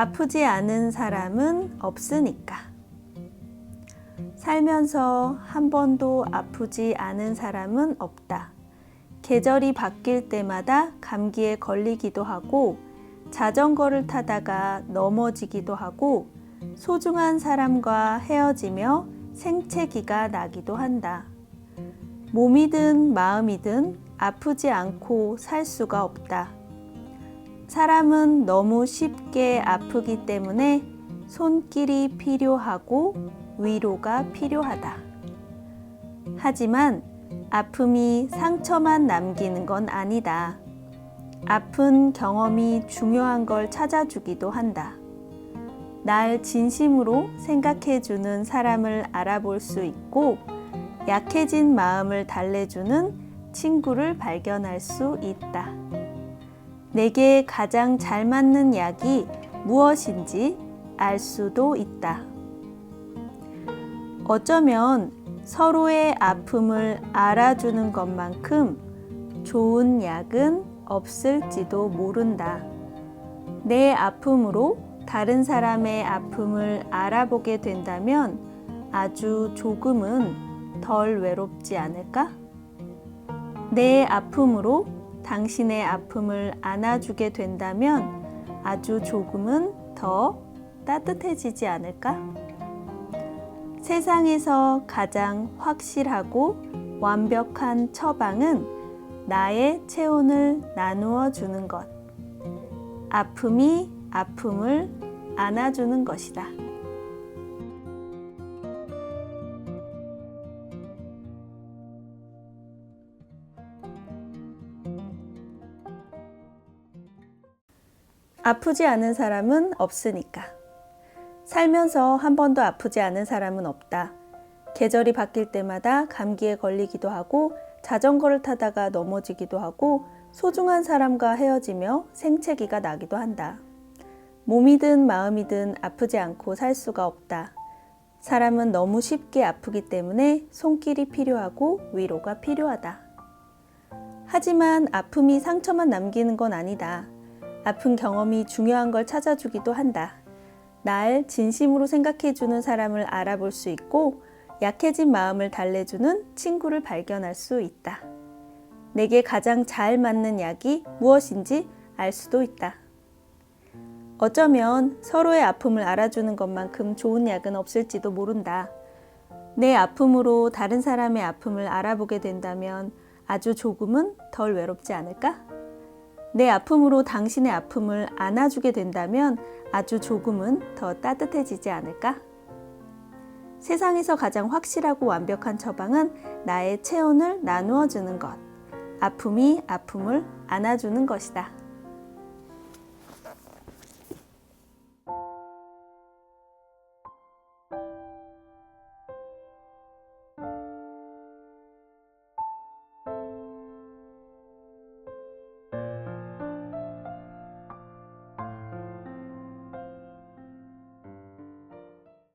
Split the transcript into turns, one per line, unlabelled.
아프지 않은 사람은 없으니까. 살면서 한 번도 아프지 않은 사람은 없다. 계절이 바뀔 때마다 감기에 걸리기도 하고, 자전거를 타다가 넘어지기도 하고, 소중한 사람과 헤어지며 생채기가 나기도 한다. 몸이든 마음이든 아프지 않고 살 수가 없다. 사람은 너무 쉽게 아프기 때문에 손길이 필요하고 위로가 필요하다. 하지만 아픔이 상처만 남기는 건 아니다. 아픈 경험이 중요한 걸 찾아주기도 한다. 날 진심으로 생각해주는 사람을 알아볼 수 있고, 약해진 마음을 달래주는 친구를 발견할 수 있다. 내게 가장 잘 맞는 약이 무엇인지 알 수도 있다. 어쩌면 서로의 아픔을 알아주는 것만큼 좋은 약은 없을지도 모른다. 내 아픔으로 다른 사람의 아픔을 알아보게 된다면 아주 조금은 덜 외롭지 않을까? 내 아픔으로 당신의 아픔을 안아주게 된다면 아주 조금은 더 따뜻해지지 않을까? 세상에서 가장 확실하고 완벽한 처방은 나의 체온을 나누어 주는 것. 아픔이 아픔을 안아주는 것이다. 아프지 않은 사람은 없으니까. 살면서 한 번도 아프지 않은 사람은 없다. 계절이 바뀔 때마다 감기에 걸리기도 하고 자전거를 타다가 넘어지기도 하고 소중한 사람과 헤어지며 생채기가 나기도 한다. 몸이든 마음이든 아프지 않고 살 수가 없다. 사람은 너무 쉽게 아프기 때문에 손길이 필요하고 위로가 필요하다. 하지만 아픔이 상처만 남기는 건 아니다. 아픈 경험이 중요한 걸 찾아주기도 한다. 날 진심으로 생각해주는 사람을 알아볼 수 있고 약해진 마음을 달래주는 친구를 발견할 수 있다. 내게 가장 잘 맞는 약이 무엇인지 알 수도 있다. 어쩌면 서로의 아픔을 알아주는 것만큼 좋은 약은 없을지도 모른다. 내 아픔으로 다른 사람의 아픔을 알아보게 된다면 아주 조금은 덜 외롭지 않을까? 내 아픔으로 당신의 아픔을 안아주게 된다면 아주 조금은 더 따뜻해지지 않을까? 세상에서 가장 확실하고 완벽한 처방은 나의 체온을 나누어 주는 것. 아픔이 아픔을 안아주는 것이다.